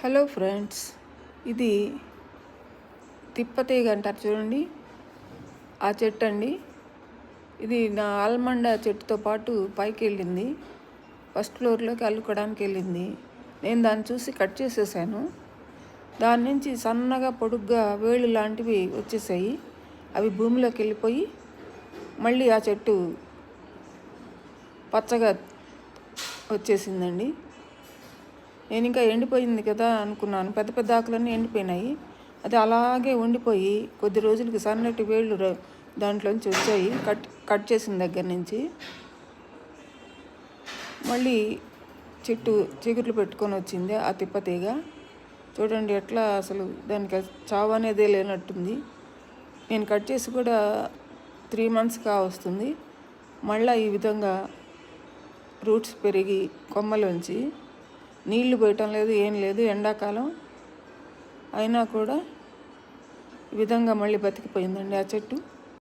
Hello friends ఇది తిప్పతీగ అంటారు చూడండి. ఆ చెట్టు అండి. ఇది నా ఆల్మండ చెట్టుతో పాటు పైకి వెళ్ళింది. ఫస్ట్ ఫ్లోర్లోకి అల్లుకోవడానికి వెళ్ళింది. నేను దాన్ని చూసి కట్ చేసేసాను. దాని నుంచి సన్నగా పొడుగ్గా వేళ్ళు లాంటివి వచ్చేసాయి. అవి భూమిలోకి వెళ్ళిపోయి మళ్ళీ ఆ చెట్టు పచ్చగా వచ్చేసిందండి. నేను ఇంకా ఎండిపోయింది కదా అనుకున్నాను. పెద్ద పెద్ద ఆకులన్నీ ఎండిపోయినాయి. అది అలాగే ఉండిపోయి కొద్ది రోజులకి సన్నటి వేళ్ళు దాంట్లోంచి వచ్చాయి. కట్ కట్ చేసిన దగ్గర నుంచి. మళ్ళీ చెట్టు చిగుర్లు పెట్టుకొని వచ్చింది ఆ తిప్పతీగ. చూడండి ఎట్లా అసలు దానికి చావు అనేదే లేనట్టుంది. నేను కట్ చేసి కూడా త్రీ మంత్స్ కా వస్తుంది. మళ్ళీ ఈ విధంగా రూట్స్ పెరిగి కొమ్మలోంచి నీళ్ళు పోయటం లేదు ఏం లేదు. ఎండాకాలం అయినా కూడా ఈ విధంగా మళ్ళీ బతికిపోయిందండి ఆ చెట్టు.